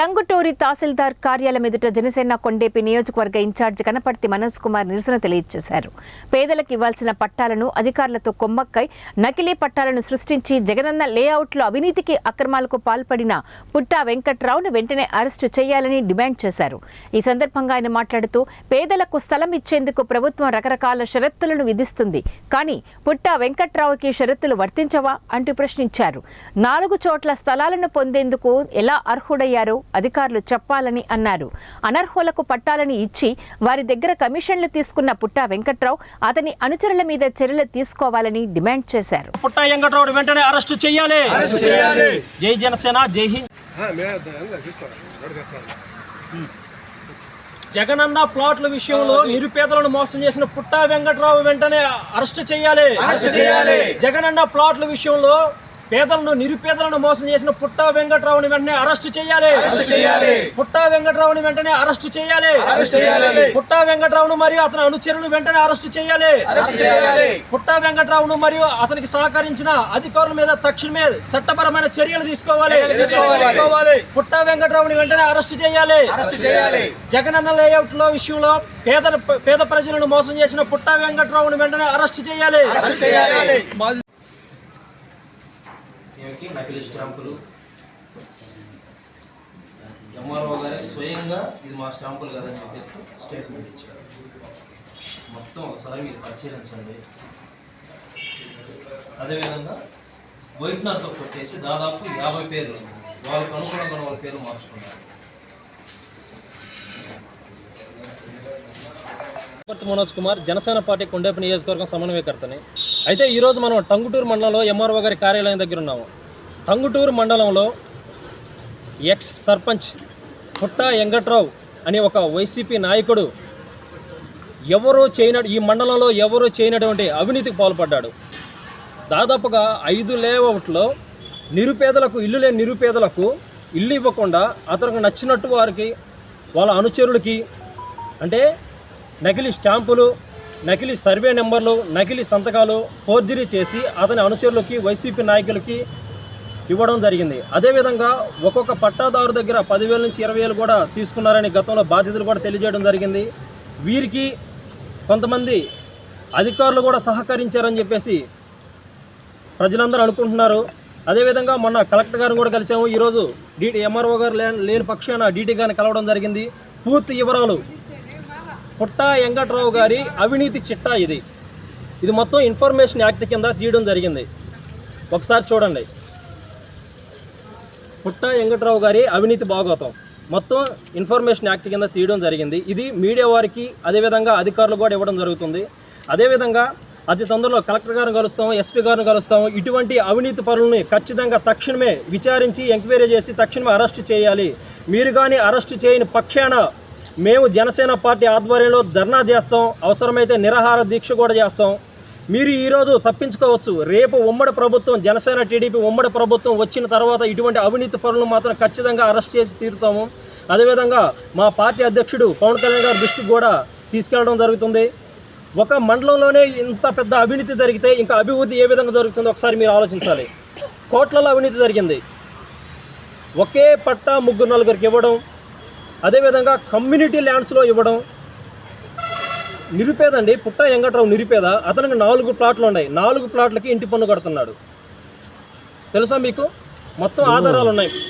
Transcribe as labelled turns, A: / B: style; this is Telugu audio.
A: టంగుటూరి తహసీల్దార్ కార్యాలయం ఎదుట జనసేన కొండేపి నియోజకవర్గ ఇన్ఛార్జ్ కనపర్తి మనోజ్ కుమార్ నిరసన తెలియజేశారు. పేదలకు ఇవ్వాల్సిన పట్టాలను అధికారులతో కొమ్మక్కై నకిలీ పట్టాలను సృష్టించి జగనన్న లేఅవుట్లో అవినీతికి అక్రమాలకు పాల్పడిన పుట్టా వెంకట్రావును వెంటనే అరెస్టు చేయాలని డిమాండ్ చేశారు. ఈ సందర్భంగా ఆయన మాట్లాడుతూ పేదలకు స్థలం ఇచ్చేందుకు ప్రభుత్వం రకరకాల షరత్తులను విధిస్తుంది. కానీ పుట్టా వెంకట్రావుకి షరతులు వర్తించవా? అంటూ ప్రశ్నించారు. నాలుగు చోట్ల స్థలాలను పొందేందుకు ఎలా అర్హుడయ్యారో? అధికారులు చెప్పాలని అన్నారు. అనర్హులకు పట్టాలని ఇచ్చి వారి దగ్గర కమిషన్లు తీసుకున్న పుట్టా వెంకట్రావు అతని అనుచరుల మీద చర్యలు తీసుకోవాలని డిమాండ్ చేశారు.
B: పుట్ట వెంకటరావుడు వెంటనే అరెస్ట్ చేయాలి. జై జనసేన జై హింద్. జగనన్న ప్లాట్ల విషయంలో నిరుపేదలను మోసం చేసిన పుట్ట వెంకటరావు వెంటనే అరెస్ట్ చేయాలి. జగనన్న ప్లాట్ల విషయంలో పేదలను నిరుపేదలను మోసం చేసిన పుట్ట వెంకటరావుని వెంటనే అరెస్ట్ చేయాలి పుట్ట వెంకటరావుని వెంటనే అరెస్ట్ చేయాలి పుట్ట వెంకటరావును మరియు అతని అనుచరులను వెంటనే అరెస్ట్ చేయాలి పుట్ట వెంకటరావును మరియు అతనికి సహకరించిన అధికారుల మీద తక్షణమే చట్టపరమైన చర్యలు తీసుకోవాలి పుట్ట వెంకటరావుని వెంటనే అరెస్ట్ చేయాలి జగనన్న లేఅవుట్లో విషయంలో పేద పేద ప్రజలను మోసం చేసిన పుట్ట వెంకటరావుని వెంటనే అరెస్ట్ చేయాలి
C: ఏమిటి నకిలీ స్టాంపులు. ఎంఆర్ఓ గారే స్వయంగా ఇది మా స్టాంపులు కదని చెప్పేసి స్టేట్మెంట్ ఇచ్చారు. మొత్తం ఒకసారి మీరు పరిశీలించండి అదేవిధంగా వైట్నర్తో కొట్టేసి దాదాపు యాభై పేర్లు వాళ్ళకు అనుగుణంగా వాళ్ళ పేర్లు మార్చుకున్నారు.
B: మనోజ్ కుమార్ జనసేన పార్టీ కొండేపు నియోజకవర్గం సమన్వయకర్తని. అయితే ఈరోజు మనం టంగుటూరు మండలంలో ఎంఆర్ఓ గారి కార్యాలయం దగ్గర ఉన్నాము. టంగుటూరు మండలంలో ఎక్స్ సర్పంచ్ పుట్ట వెంకట్రావు అనే ఒక వైసీపీ నాయకుడు ఎవరో చేయన ఈ మండలంలో ఎవరో చేయనటువంటి అవినీతికి పాల్పడ్డాడు. దాదాపుగా ఐదు లేఅవుట్లో నిరుపేదలకు ఇల్లు లేని నిరుపేదలకు ఇల్లు ఇవ్వకుండా అతనికి నచ్చినట్టు వారికి వాళ్ళ అనుచరులకి అంటే నకిలీ స్టాంపులు నకిలీ సర్వే నెంబర్లు నకిలీ సంతకాలు ఫోర్జరీ చేసి అతని అనుచరులకి వైసీపీ నాయకులకి ఇవ్వడం జరిగింది. అదేవిధంగా ఒక్కొక్క పట్టాదారు దగ్గర పదివేల నుంచి ఇరవై వేలు కూడా తీసుకున్నారని గతంలో బాధ్యతలు కూడా తెలియజేయడం జరిగింది. వీరికి కొంతమంది అధికారులు కూడా సహకరించారని చెప్పేసి ప్రజలందరూ అనుకుంటున్నారు. అదేవిధంగా మొన్న కలెక్టర్ గారిని కూడా కలిసాము ఈరోజు డీటీ ఎంఆర్ఓ గారు లేని లేని పక్షాన డీటీ గారిని కలవడం జరిగింది. పూర్తి వివరాలు పుట్టా వెంకట్రావు గారి అవినీతి చిట్టా ఇది. ఇది మొత్తం ఇన్ఫర్మేషన్ యాక్ట్ కింద తీయడం జరిగింది. ఒకసారి చూడండి. పుట్ట వెంకట్రావు గారి అవినీతి భాగోతం మొత్తం ఇన్ఫర్మేషన్ యాక్ట్ కింద తీయడం జరిగింది. ఇది మీడియా వారికి అదేవిధంగా అధికారులు కూడా ఇవ్వడం జరుగుతుంది. అదేవిధంగా అతి తొందరలో కలెక్టర్ గారిని కలుస్తాము ఎస్పీ గారిని కలుస్తాము ఇటువంటి అవినీతి పనులని ఖచ్చితంగా తక్షణమే విచారించి ఎంక్వైరీ చేసి తక్షణమే అరెస్టు చేయాలి. మీరు కానీ అరెస్టు చేయని పక్షాన మేము జనసేన పార్టీ ఆధ్వర్యంలో ధర్నా చేస్తాం. అవసరమైతే నిరాహార దీక్ష కూడా చేస్తాం. మీరు ఈరోజు తప్పించుకోవచ్చు. రేపు ఉమ్మడి ప్రభుత్వం జనసేన టీడీపీ ఉమ్మడి ప్రభుత్వం వచ్చిన తర్వాత ఇటువంటి అవినీతి పనులు మాత్రం ఖచ్చితంగా అరెస్ట్ చేసి తీరుతాము. అదేవిధంగా మా పార్టీ అధ్యక్షుడు పవన్ కళ్యాణ్ గారి దృష్టికి కూడా తీసుకెళ్ళడం జరుగుతుంది. ఒక మండలంలోనే ఇంత పెద్ద అవినీతి జరిగితే ఇంకా అభివృద్ధి ఏ విధంగా జరుగుతుందో ఒకసారి మీరు ఆలోచించాలి. కోట్లలో అవినీతి జరిగింది. ఒకే పట్ట ముగ్గురు నలుగురికి ఇవ్వడం అదేవిధంగా కమ్యూనిటీ ల్యాండ్స్లో ఇవ్వడం నిరుపేద అండి. పుట్ట వెంకట్రావు నిరుపేద. అతనికి నాలుగు ప్లాట్లు ఉన్నాయి. నాలుగు ప్లాట్లకి ఇంటి పన్ను కడుతున్నాడు. తెలుసా మీకు? మొత్తం ఆధారాలు ఉన్నాయి.